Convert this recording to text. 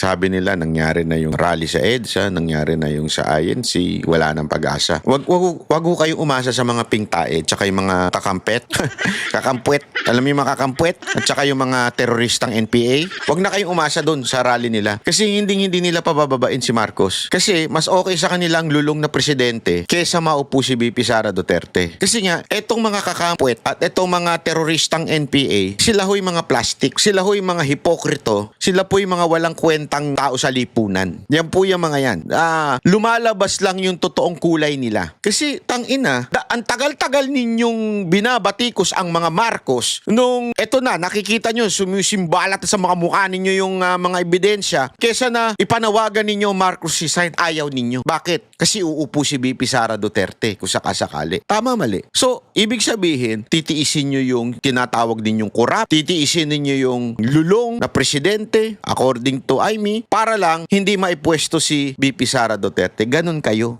Sabi nila, nangyari na yung rally sa EDSA, nangyari na yung sa INC, wala nang pag-asa. Wag, wag, wag ho kayong umasa sa mga pingtae, tsaka yung mga kakampet, kakampwet, alam yung mga kakampwet, at tsaka yung mga teroristang NPA. Wag na kayong umasa doon sa rally nila. Kasi hindi hindi nila pabababain si Marcos. Kasi mas okay sa kanilang lulong na presidente kesa maupo si BP Sara Duterte. Kasi nga, etong mga kakampwet at etong mga teroristang NPA, sila ho'y mga plastic, sila ho'y mga hipokrito, sila po'y mga walang kwentang tao sa lipunan. Yan po yung mga yan. Ah, lumalabas lang yung totoong kulay nila. Kasi tang ina, da, ang tagal-tagal ninyong binabatikos ang mga Marcos nung eto na nakikita nyo sumisimbalat sa mga mukha ninyo yung ah, mga ebidensya kesa na ipanawagan ninyo Marcos resign ayaw ninyo. Bakit? Kasi uupo si BP Sara Duterte kung sakasakali. Tama mali. So, ibig sabihin, titiisin nyo yung tinatawag ninyong korap, titiisin ninyo yung lulong na presidente according to Aimee para lang hindi maipwesto si BP Sara Duterte. Ganon kayo.